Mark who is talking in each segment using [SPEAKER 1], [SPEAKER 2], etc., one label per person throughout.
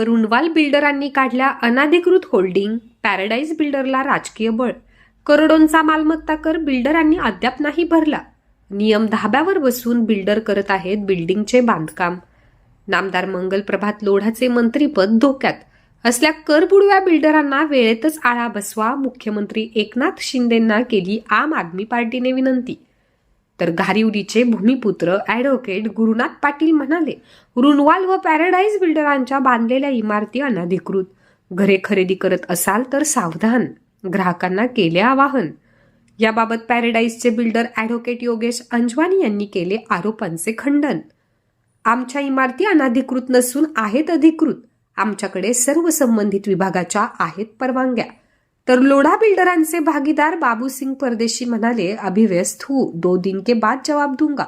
[SPEAKER 1] रुणवाल बिल्डरांनी काढल्या अनाधिकृत holding paradise बिल्डरला राजकीय बळ. करोडोंचा मालमत्ता कर बिल्डरांनी अद्याप नाही भरला. नियम धाब्यावर बसून बिल्डर करत आहेत बिल्डिंगचे बांधकाम. नामदार मंगल प्रभात लोढाचे मंत्रीपद धोक्यात. असल्या करबुडव्या बिल्डरांना वेळेतच आळा बसवा मुख्यमंत्री एकनाथ शिंदेंना केली आम आदमी पार्टीने विनंती. तर घारिवलीचे भूमिपुत्र ॲडव्होकेट गुरुनाथ पाटील म्हणाले रुनवाल व पॅराडाईज बिल्डरांच्या बांधलेल्या इमारती अनधिकृत. घरे खरेदी करत असाल तर सावधान. ग्राहकांना केले आवाहन. याबाबत पॅराडाईजचे बिल्डर ॲडव्होकेट योगेश अंजवानी यांनी केले आरोपांचे खंडन. आमच्या इमारती अनधिकृत नसून आहेत अधिकृत. आमच्याकडे सर्व संबंधित विभागाच्या आहेत परवानग्या. तर लोढा बिल्डरांचे भागीदार बाबूसिंग परदेशी म्हणाले अभिव्यस्त हू दो दिन के बाद जवाब दूंगा.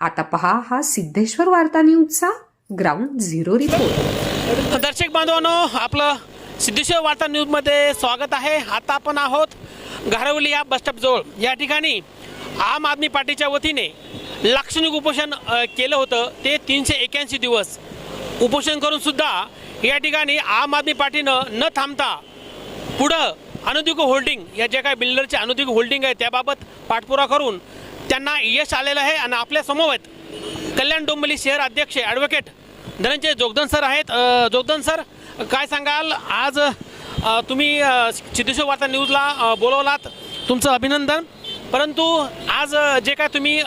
[SPEAKER 1] आता पहा हा सिद्धेश्वर वार्ता न्यूजचा ग्राउंड झिरो रिपोर्ट
[SPEAKER 2] दर्शक बांधवांनो आपलं सिद्धेश्वर वार्ता न्यूजमध्ये स्वागत आहे. आता आपण आहोत घारवली या बसस्टॉपजवळ या ठिकाणी आम आदमी पार्टीच्या वतीने लाक्षणिक उपोषण केलं होतं. ते तीनशे एक्याऐंशी दिवस उपोषण करून सुद्धा या ठिकाणी आम आदमी पार्टीनं न थांबता पुढं अनुदिक होल्डिंग या जे काही बिल्डरचे अनुदिक होल्डिंग आहे त्याबाबत पाठपुरा करून त्यांना यश आलेलं आहे आणि आपल्या आहेत कल्याण डोंबिवली शहर अध्यक्ष ॲडव्होकेट धनंजय जोगदन सर आहेत. जोगदन सर काय सांगाल? आज तुम्ही सिद्धेश्वर वार्ता न्यूजला बोलवलात. तुमचं अभिनंदन. परंतु आज जे काय तुम्ही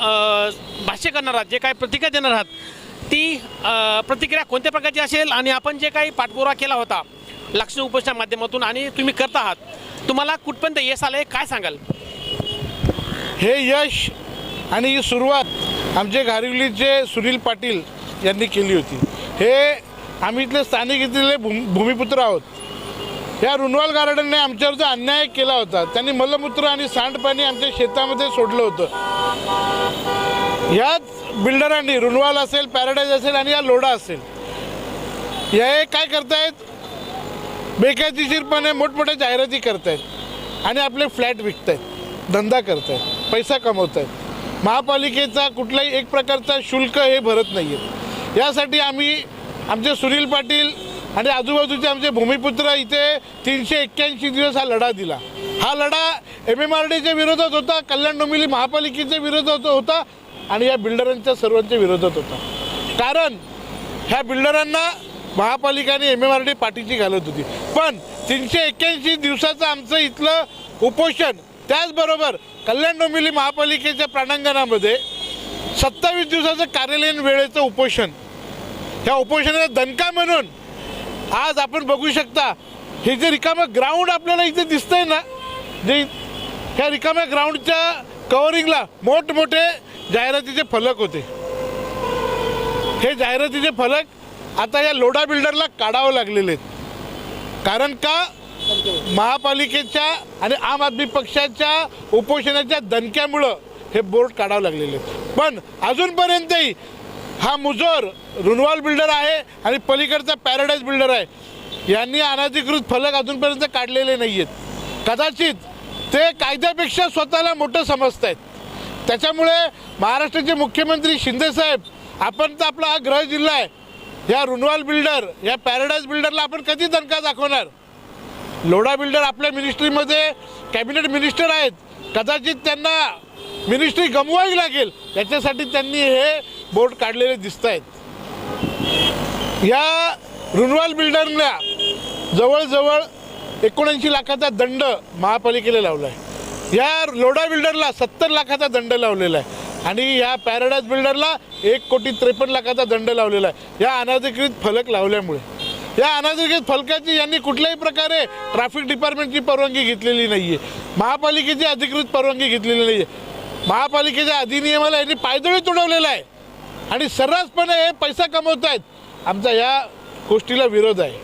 [SPEAKER 2] भाष्य करणार आहात जे काय प्रतिक्रिया देणार आहात ती प्रतिक्रिया कोणत्या प्रकारची असेल? आणि आपण जे काही पाठपुरा केला होता लक्ष उपोषणा माध्यमातून आणि तुम्ही करत आहात. तुम्हाला कुठपर्यंत यश आलं काय सांगाल?
[SPEAKER 3] हे यश आणि ही सुरुवात आमचे घारिवलीचे सुनील पाटील यांनी केली होती. हे आम्ही इथले स्थानिक इथले भूम भूमिपुत्र आहोत. या रुनवाल गार्डनने आमच्यावर जो अन्याय केला होता. त्यांनी मलमूत्र आणि सांडपाणी आमच्या शेतामध्ये सोडलं होतं. याच बिल्डरांनी रुनवाल असेल पॅराडाईज असेल आणि या लोढा असेल. हे काय करतायत? बेकायदेशीरपणे मोठमोठ्या जाहिराती करतायत आणि आपले फ्लॅट विकत आहेत धंदा करत आहेत पैसा कमवतायत. महापालिकेचा कुठलाही एक प्रकारचा शुल्क हे भरत नाही आहे यासाठी आम्ही आमचे सुनील पाटील आणि आजूबाजूचे आमचे भूमिपुत्र इथे तीनशे एक्क्याऐंशी दिवस हा लढा दिला. हा लढा एम एम आर डीच्या विरोधात होता कल्याण डोंबिवली महापालिकेच्या विरोधात होता आणि या बिल्डरांच्या सर्वांच्या विरोधात होता. कारण ह्या बिल्डरांना महापालिकाने एम एम आर डी पाठीची घालत होती. पण तीनशे एक्क्याऐंशी दिवसाचं आमचं इथलं उपोषण त्याचबरोबर कल्याण डोंबिवली महापालिकेच्या प्रांगणामध्ये सत्तावीस दिवसाचं कार्यालयीन वेळेचं उपोषण. ह्या उपोषणाचा दणका म्हणून आज आपण बघू शकता हे जे रिकामं ग्राउंड आपल्याला इथे दिसतंय ना जे ह्या रिकाम्या ग्राउंडच्या कव्हरिंगला मोठमोठे जाहिरातीचे फलक होते. हे जाहिरातीचे फलक आता या लोढा बिल्डरला काढावं लागलेले आहेत. कारण का? महापालिकेच्या आणि आम आदमी पक्षाच्या उपोषणाच्या दणक्यामुळं हे बोर्ड काढावं लागलेले आहेत. पण अजूनपर्यंतही हा मुजोर रुनवाल बिल्डर आहे आणि पलीकडचा पॅराडाईज बिल्डर आहे. यांनी अनाधिकृत फलक अजूनपर्यंत काढलेले नाही आहेत कदाचित ते कायद्यापेक्षा स्वतःला मोठं समजत आहेत त्याच्यामुळे महाराष्ट्राचे मुख्यमंत्री शिंदेसाहेब आपण तर आपला हा ग्रह जिल्हा आहे. या रुनवाल बिल्डर या पॅराडाईज बिल्डरला आपण कधी दणका दाखवणार? लोढा बिल्डर आपल्या मिनिस्ट्रीमध्ये कॅबिनेट मिनिस्टर आहेत. कदाचित त्यांना मिनिस्ट्री गमवावी लागेल. याच्यासाठी त्यांनी हे बोर्ड काढलेले दिसत आहेत या रुनवाल बिल्डरला जवळजवळ एकोणऐंशी लाखाचा दंड महापालिकेला लावला आहे या लोढा बिल्डरला सत्तर लाखाचा दंड लावलेला आहे. आणि या पॅराडाईज बिल्डरला एक कोटी त्रेपन्न लाखाचा दंड लावलेला आहे. या अनाधिकृत फलक लावल्यामुळे. या अनाधिकृत फलकाची यांनी कुठल्याही प्रकारे ट्रॅफिक डिपार्टमेंटची परवानगी घेतलेली नाही आहे महापालिकेची अधिकृत परवानगी घेतलेली नाही आहे महापालिकेच्या अधिनियमाला यांनी पायदळी तुडवलेला आहे. आणि सर्रासपणे हे पैसा कमवत आहेत आमचा या गोष्टीला विरोध आहे.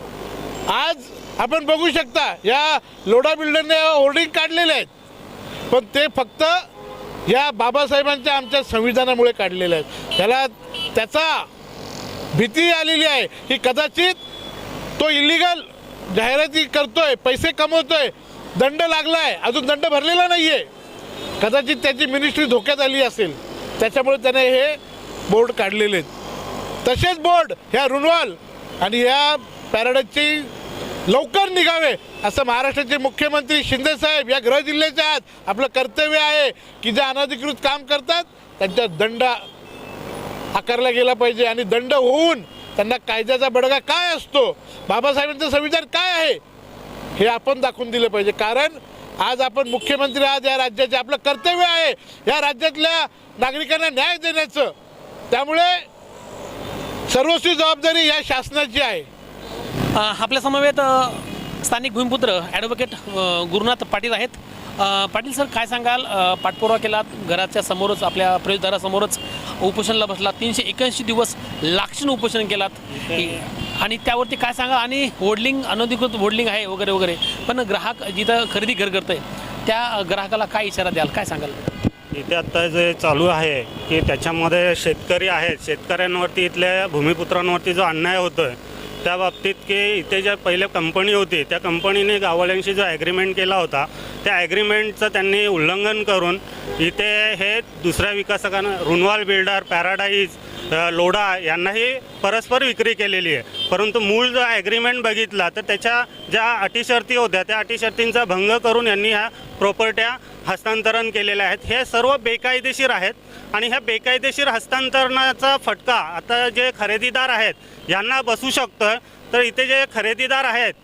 [SPEAKER 3] आज आपण बघू शकता या लोडा बिल्डरने होर्डिंग काढलेले आहेत. पण ते फक्त या बाबासाहेबांच्या आमच्या संविधानामुळे काढलेल्या आहेत. त्याला त्याचा भीती आलेली आहे की कदाचित तो इलिगल जाहिराती करतोय पैसे कमवतोय दंड लागलाय अजून दंड भरलेला नाही आहे कदाचित त्याची मिनिस्ट्री धोक्यात आली असेल. त्याच्यामुळे त्याने हे बोर्ड काढलेले आहेत. तसेच बोर्ड ह्या रुनवाल आणि ह्या पॅराडाईजची लवकर निघावे. असं महाराष्ट्राचे मुख्यमंत्री शिंदेसाहेब या गृह जिल्ह्याचे आपलं कर्तव्य आहे की जे अनधिकृत काम करतात त्यांच्या दंड आकारला गेला पाहिजे आणि दंड होऊन त्यांना कायद्याचा बडगा काय असतो? बाबासाहेबांचं संविधान काय आहे? हे आपण दाखवून दिलं पाहिजे. कारण आज आपण मुख्यमंत्री आहात या राज्याचे आपलं कर्तव्य आहे. या राज्यातल्या नागरिकांना न्याय देण्याचं. त्यामुळे सर्वस्वी जबाबदारी या शासनाची आहे.
[SPEAKER 2] आपल्या समवेत स्थानिक भूमिपुत्र ॲडव्होकेट गुरुनाथ पाटील आहेत. पाटील सर काय सांगाल? पाठपुरावा केलात घराच्या समोरच आपल्या प्रवेशद्वारासमोरच उपोषणाला बसला. तीनशे एक्याऐंशी दिवस लाक्षण उपोषण केलात. आणि त्यावरती काय सांगा आणि होल्डिंग अनधिकृत होल्डिंग आहे वगैरे वगैरे. पण ग्राहक जिथं खरेदी घर करतंय त्या ग्राहकाला काय इशारा द्याल? काय सांगाल?
[SPEAKER 4] इथे आता जे चालू आहे की त्याच्यामध्ये शेतकरी आहेत. शेतकऱ्यांवरती इथल्या भूमिपुत्रांवरती जो अन्याय होतोय त्या बाबतीत की इथे ज्या पहिल्या कंपनी होती त्या कंपनीने गाववाल्यांशी जो ॲग्रीमेंट केला होता त्या ॲग्रीमेंटचं त्यांनी उल्लंघन करून इथे हे दुसऱ्या विकासकांना रुनवाल बिल्डर पॅराडाईज लोढा यांनाही परस्पर विक्री केलेली आहे. परंतु मूळ जो ॲग्रीमेंट बघितला तर त्याच्या ज्या अटीशर्ती होत्या त्या अटीशर्तींचा भंग करून यांनी ह्या प्रॉपर्ट्या हस्तांतरण केलेल्या आहेत. हे सर्व बेकायदेशीर आहेत आणि ह्या बेकायदेशीर हस्तांतरणाचा फटका आता जे खरेदीदार आहेत यांना बसू शकतं. तर इथे जे खरेदीदार आहेत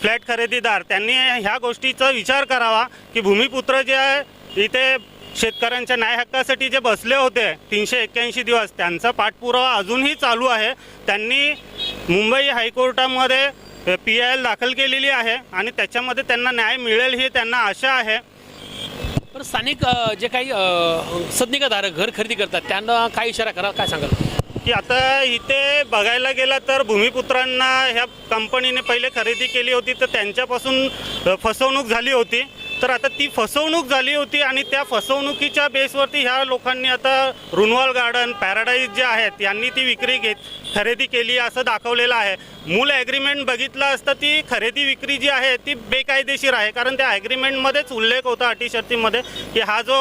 [SPEAKER 4] फ्लॅट खरेदीदार त्यांनी ह्या गोष्टीचा विचार करावा की भूमिपुत्र जे आहे इथे शेतकऱ्यांच्या न्याय हक्कासाठी जे बसले होते तीनशे एक्क्याऐंशी दिवस त्यांचा पाठपुरावा अजूनही चालू आहे. त्यांनी मुंबई हायकोर्टामध्ये पी आय एल दाखल केलेली आहे आणि त्याच्यामध्ये त्यांना न्याय मिळेल ही त्यांना आशा आहे.
[SPEAKER 2] पण स्थानिक जे काही सदनिकाधारक घर खरेदी करतात त्यांना काय इशारा करा काय सांगाल?
[SPEAKER 4] की आता इथे बघायला गेला तर भूमिपुत्रांना ह्या कंपनीने पहिले खरेदी केली होती तर त्यांच्यापासून फसवणूक झाली होती. तर आता ती फसवणूक झाली होती आणि त्या फसवणुकीच्या बेसवरती ह्या लोकांनी आता रुनवाल गार्डन पॅराडाईज जे आहेत यांनी ती विक्री घेत खरेदी केली असं दाखवलेलं आहे. मूळ ॲग्रीमेंट बघितलं असतं ती खरेदी विक्री जी आहे ती बेकायदेशीर आहे. कारण त्या ॲग्रीमेंटमध्येच उल्लेख होता अटी शर्तीमध्ये की हा जो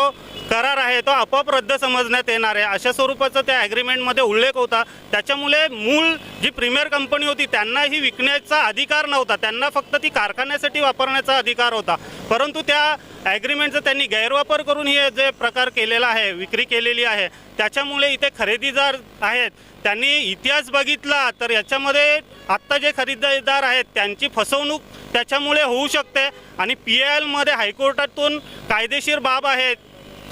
[SPEAKER 4] करार आहे तो आपोआप रद्द समजण्यात येणार आहे. अशा स्वरूपाचा त्या ॲग्रीमेंटमध्ये उल्लेख होता. त्याच्यामुळे मूळ जी प्रीमियर कंपनी होती त्यांना ही विकण्याचा अधिकार नव्हता. त्यांना फक्त ती कारखान्यासाठी वापरण्याचा अधिकार होता. परंतु त्या ॲग्रीमेंटचा त्यांनी गैरवापर करून हे जे प्रकार केलेला आहे विक्री केलेली आहे त्याच्यामुळे इथे खरेदीदार आहेत. त्यांनी इतिहास बघितला तर याच्यामध्ये आत्ता जे खरेदीदार आहेत त्यांची फसवणूक त्याच्यामुळे होऊ शकते. आणि पी आय एलमध्ये हायकोर्टातून कायदेशीर बाब आहेत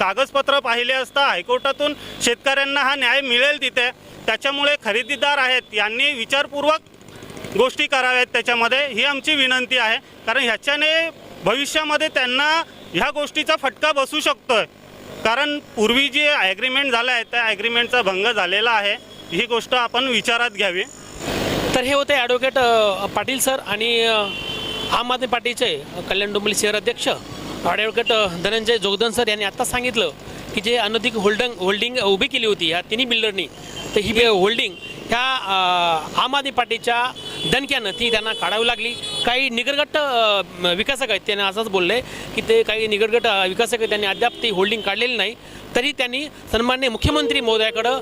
[SPEAKER 4] कागदपत्र पाहिले असता हायकोर्टातून शेतकऱ्यांना हा न्याय मिळेल तिथे. त्याच्यामुळे खरेदीदार आहेत यांनी विचारपूर्वक गोष्टी कराव्यात त्याच्यामध्ये. ही आमची विनंती आहे. कारण ह्याच्याने भविष्यामध्ये त्यांना ह्या गोष्टीचा फटका बसू शकतोय. कारण पूर्वी जे ॲग्रीमेंट झालं आहे त्या ॲग्रीमेंटचा भंग झालेला आहे. ही गोष्ट आपण विचारात घ्यावी.
[SPEAKER 2] तर हे होते ॲडव्होकेट पाटील सर आणि आम आदमी पार्टीचे कल्याण डोंबिवली शहर अध्यक्ष धनंजय जोगदन सर यांनी आत्ता सांगितलं की जे अनधिक होल्डिंग होल्डिंग उभी केली होती ह्या तिन्ही बिल्डरनी तर ही होल्डिंग ह्या आम आदमी पार्टीच्या दणक्यानं ती त्यांना काढावी लागली. काही निगरगट विकासक आहेत त्यांनी असंच बोलले की ते काही निगरगट विकासक आहेत त्यांनी अद्याप ती होल्डिंग काढलेली नाही. तरी त्यांनी सन्मान्य मुख्यमंत्री महोदयाकडं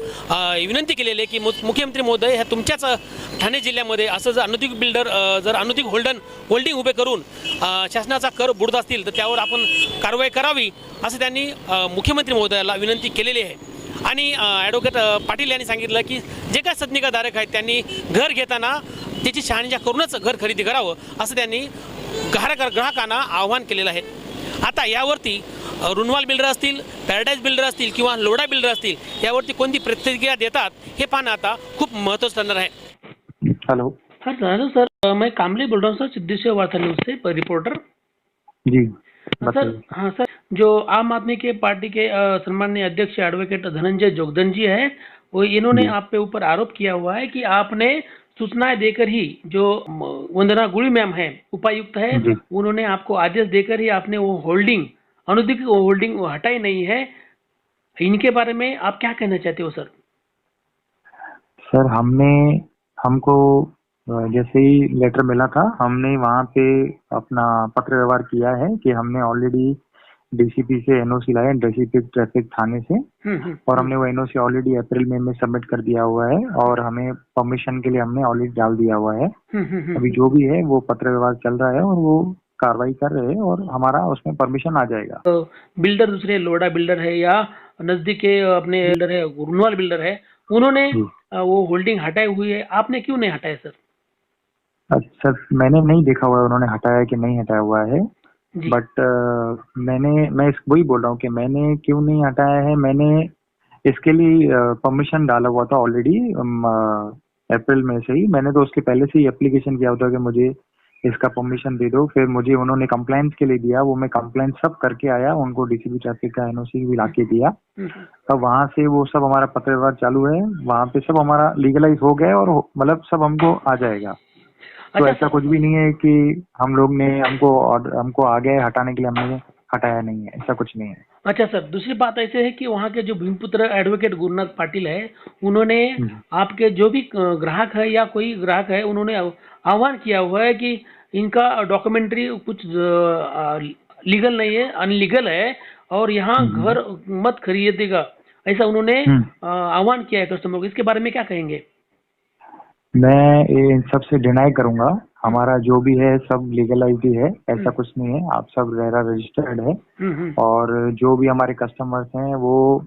[SPEAKER 2] विनंती केलेली आहे की मु मुख्यमंत्री महोदय ह्या तुमच्याच ठाणे जिल्ह्यामध्ये असं जर अनुदिक बिल्डर जर अनुदिक होल्डन होल्डिंग उभे करून शासनाचा कर बुडत असतील तर त्यावर आपण कारवाई करावी असं त्यांनी मुख्यमंत्री महोदयाला विनंती केलेली आहे. आणि ॲडव्होकेट पाटील यांनी सांगितलं की जे काय सदनिकाधारक आहेत त्यांनी घर घेताना त्याची शहाणीजा करूनच घर खरेदी करावं असं त्यांनी ग्राहक ग्राहकांना आव्हान केलेलं आहे. आता यावरती रुनवाल बिल्डर असतील पॅराडाईज बिल्डर असतील किंवा लोढा बिल्डर असतील यावरती कोणती प्रतिक्रिया देतात हे पाहणं आता खूप महत्त्वाचं ठरणार आहे.
[SPEAKER 5] हेलो.
[SPEAKER 6] Sir hello sir. मैं कामले बोल रहा हूँ सर सिद्धेश्वर वार्ता न्यूज से रिपोर्टर.
[SPEAKER 5] जी.
[SPEAKER 6] सर हाँ सर. जो आम आदमी के पार्टी के अ, सम्माननीय अध्यक्ष एडवोकेट धनंजय जोगदन जी है वो इन्होंने। आप पे ऊपर आरोप किया हुआ है कि आपने सूचनाएँ देकर ही जो वंदना गुड़ी मैम है उपायुक्त है उन्होंने आपको आदेश देकर ही आपने वो होल्डिंग अनुदिक होल्डिंग हटाई नहीं है। इनके बारे में आप क्या कहना चाहते हो सर?
[SPEAKER 5] सर हमने हमको जैसे ही लेटर मिला था हमने वहाँ पे अपना पत्र व्यवहार किया है कि हमने ऑलरेडी डीसीपी से एनओसी लाए डीसीपी ट्रैफ़िक थाने से।
[SPEAKER 6] हम्म, हम्म,
[SPEAKER 5] और हमने वो एनओसी ऑलरेडी अप्रैल में में सबमिट कर दिया हुआ है और हमें परमिशन के लिए हमने ऑलरेडी डाल दिया हुआ है।
[SPEAKER 6] हम्म।
[SPEAKER 5] अभी जो भी है वो पत्र व्यवहार चल रहा है और वो कार्रवाई कर रहे हैं और हमारा उसमें परमिशन आ जाएगा।
[SPEAKER 6] तो बिल्डर दूसरे लोडा बिल्डर है या नज़दीक के अपने बिल्डर है गुरनवाल बिल्डर है उन्होंने वो होल्डिंग हटाई हुई है। आपने क्यों नहीं हटाया सर?
[SPEAKER 5] अच्छा मैंने नहीं देखा हुआ है उन्होंने हटाया कि नहीं हटाया हुआ है। बट मैंने मैं वही बोल रहा हूँ कि मैंने क्यों नहीं हटाया है? मैंने इसके लिए परमिशन uh, डाला हुआ था ऑलरेडी अप्रैल में से ही। मैंने तो उसके पहले से ही एप्लीकेशन किया हुआ था कि मुझे इसका परमिशन दे दो। फिर मुझे उन्होंने कंप्लाइंस के लिए दिया। वो मैं कंप्लाइंस सब करके आया। उनको डीसीपी ट्रैफ़िक का एनओसी भी लाके दिया।
[SPEAKER 6] हम्म, हम्म।
[SPEAKER 5] तब वहाँ से वो सब हमारा पत्र चालू है। वहाँ पे सब हमारा लीगलाइज हो गया और मतलब सब हमको आ जाएगा। तो
[SPEAKER 6] अच्छा
[SPEAKER 5] ऐसा कुछ भी नहीं है कि हम लोग ने हमको हमको आ गया हटाने के लिए हमने हटाया नहीं है ऐसा कुछ नहीं है
[SPEAKER 6] अच्छा सर दूसरी बात ऐसे है कि वहाँ के जो भीमपुत्र एडवोकेट गुरुनाथ पाटिल है उन्होंने
[SPEAKER 5] हम्म।
[SPEAKER 6] आपके जो भी ग्राहक है या कोई ग्राहक है उन्होंने आह्वान किया हुआ है कि इनका डॉक्यूमेंट्री कुछ लीगल नहीं है अनलीगल है और यहाँ
[SPEAKER 5] हम्म।
[SPEAKER 6] घर मत खरीदेगा ऐसा उन्होंने
[SPEAKER 5] हम्म।
[SPEAKER 6] आह्वान किया है कस्टमर को इसके बारे में क्या कहेंगे
[SPEAKER 5] मैं इन सबसे डिनाई करूँगा। हमारा जो भी है सब लीगलाइज ही है ऐसा
[SPEAKER 6] हम्म।
[SPEAKER 5] कुछ नहीं है। आप सब रेरा रजिस्टर्ड है।
[SPEAKER 6] हम्म, हम्म,
[SPEAKER 5] और जो भी हमारे कस्टमर्स हैं वो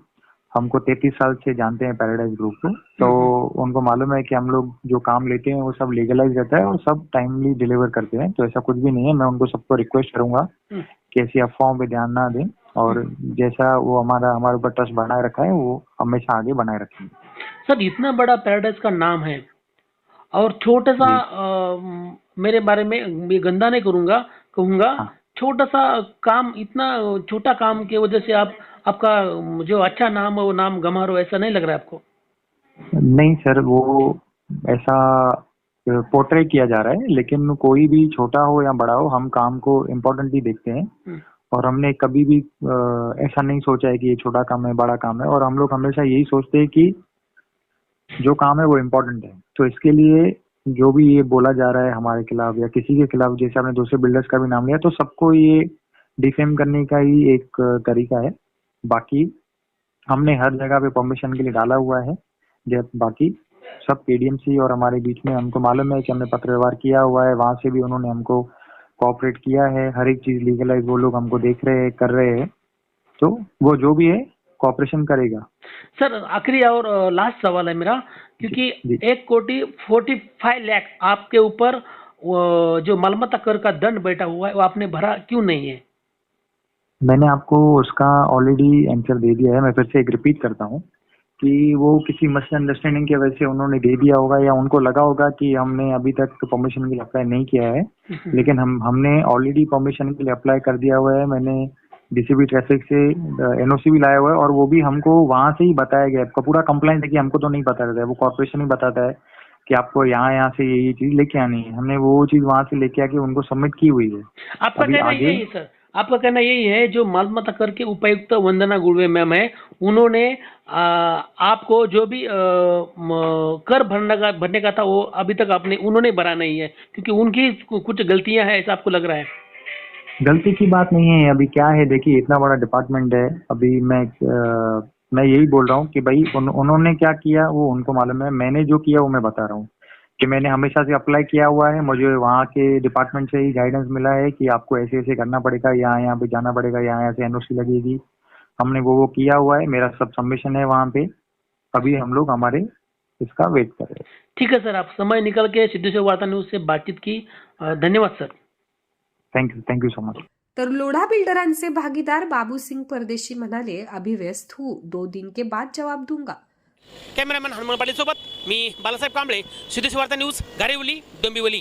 [SPEAKER 5] हमको तैतीस साल से जानते हैं पैराडाइज ग्रुप को। तो उनको मालूम है कि हम लोग जो काम लेते हैं वो सब लीगलाइज रहता है और सब टाइमली डिलीवर करते हैं। तो ऐसा कुछ भी नहीं है। मैं उनको सबको रिक्वेस्ट करूँगा। कि ऐसी अफवाहों पे ध्यान ना दें और जैसा वो हमारा हमारे ऊपर ट्रस्ट बनाए रखा है वो हमेशा आगे बनाए रखेंगे
[SPEAKER 6] सर इतना बड़ा पैराडाइज का नाम है। और छोटा सा अ, मेरे बारे में मैं गंदा नहीं करूँगा कहूँगा
[SPEAKER 5] हाँ।
[SPEAKER 6] छोटा सा काम इतना छोटा काम की वजह से आप आपका जो अच्छा नाम है वो नाम रहे हो ऐसा नहीं लग रहा है आपको
[SPEAKER 5] नहीं सर वो ऐसा पोर्ट्रे किया जा रहा है लेकिन कोई भी छोटा हो या बड़ा हो हम काम को इम्पोर्टेंटली देखते हैं
[SPEAKER 6] हम्म।
[SPEAKER 5] और हमने कभी भी ऐसा नहीं सोचा है कि ये छोटा काम है बड़ा काम है और हम लोग हमेशा यही सोचते हैं कि जो काम है वो इम्पोर्टेंट है। तो इसके लिए जो भी ये बोला जा रहा है हमारे खिलाफ या किसी के खिलाफ, जैसे आपने दूसरे बिल्डर्स का भी नाम लिया तो सबको ये डिफेम करने का ही एक तरीका है। बाकी हमने हर जगह पे परमिशन के लिए डाला हुआ है। जब बाकी सब पीडीएमसी और हमारे बीच में हमको मालूम है कि हमने पत्र व्यवहार किया हुआ है, वहाँ से भी उन्होंने हमको कोऑपरेट किया है। हर एक चीज़ लीगलाइज वो लोग हमको देख रहे हैं, कर रहे हैं। तो वो जो भी है कोऑपरेशन करेगा।
[SPEAKER 6] सर आखिरी और लास्ट सवाल है मेरा क्योंकि
[SPEAKER 5] जी।
[SPEAKER 6] एक कोटी फोर्टी फाइव लैख आपके ऊपर जो मालमत्ता कर का दंड बैठा हुआ है वो आपने भरा क्यों नहीं है?
[SPEAKER 5] मैंने आपको उसका ऑलरेडी आंसर दे दिया है। मैं फिर से एक रिपीट करता हूँ कि वो किसी मिसअंडरस्टैंडिंग की वजह से उन्होंने दे दिया होगा या उनको लगा होगा कि हमने अभी तक परमिशन के लिए अप्लाई नहीं किया है। लेकिन हम हमने ऑलरेडी परमिशन के लिए अप्लाई कर दिया हुआ है। मैंने डीसीबी ट्रैफ़िक से एनओसी भी लाया हुआ है और वो भी हमको वहाँ से ही बताया गया आपका पूरा कंप्लेंट है कि हमको तो नहीं पता रहता है। वो कॉर्पोरेशन ही बताता है कि आपको यहाँ यहाँ से ये ये चीज़ लेके आनी है। हमने वो चीज़ वहाँ से लेके आके उनको सबमिट की हुई है।
[SPEAKER 6] आपका कहना यही है सर। आपका कहना यही है जो मालमत्ता कर के उपायुक्त वंदना गुड़वे मैम है उन्होंने आ, आपको जो भी आ, कर भरने का भरने का था वो अभी तक आपने उन्होंने भरा नहीं है क्योंकि उनकी कुछ गलतियाँ हैं ऐसा आपको लग रहा है।
[SPEAKER 5] गलती की बात नहीं है अभी क्या है देखिए इतना बड़ा डिपार्टमेंट है अभी मैं अ, मैं यही बोल रहा हूँ कि भाई उन, उन्होंने क्या किया वो उनको मालूम है मैंने जो किया वो मैं बता रहा हूँ कि मैंने हमेशा से अप्लाई किया हुआ है मुझे वहाँ के डिपार्टमेंट से ही गाइडेंस मिला है कि आपको ऐसे ऐसे करना पड़ेगा यहाँ यहाँ पे जाना पड़ेगा यहाँ यहाँ से एनओसी लगेगी। हमने वो वो किया हुआ है मेरा सब सबमिशन है वहाँ पे अभी हम लोग हमारे इसका वेट कर रहे हैं।
[SPEAKER 6] ठीक है सर आप समय निकल के सिद्धेश्वर वार्ता न्यूज़ से बातचीत की धन्यवाद sir.
[SPEAKER 5] Thank you thank you so much
[SPEAKER 1] तर लोढ़ा बिल्डरांचे भागीदार बाबू सिंग परदेशी म्हणाले अभी व्यस्त हूँ दो दिन के बाद जवाब दूंगा.
[SPEAKER 2] कॅमेरामॅन हनुमान पाटील सोबत मी बालासाहेब कांबळे सिद्धेश्वर वार्ता न्यूज गारेवली डोंबिवली.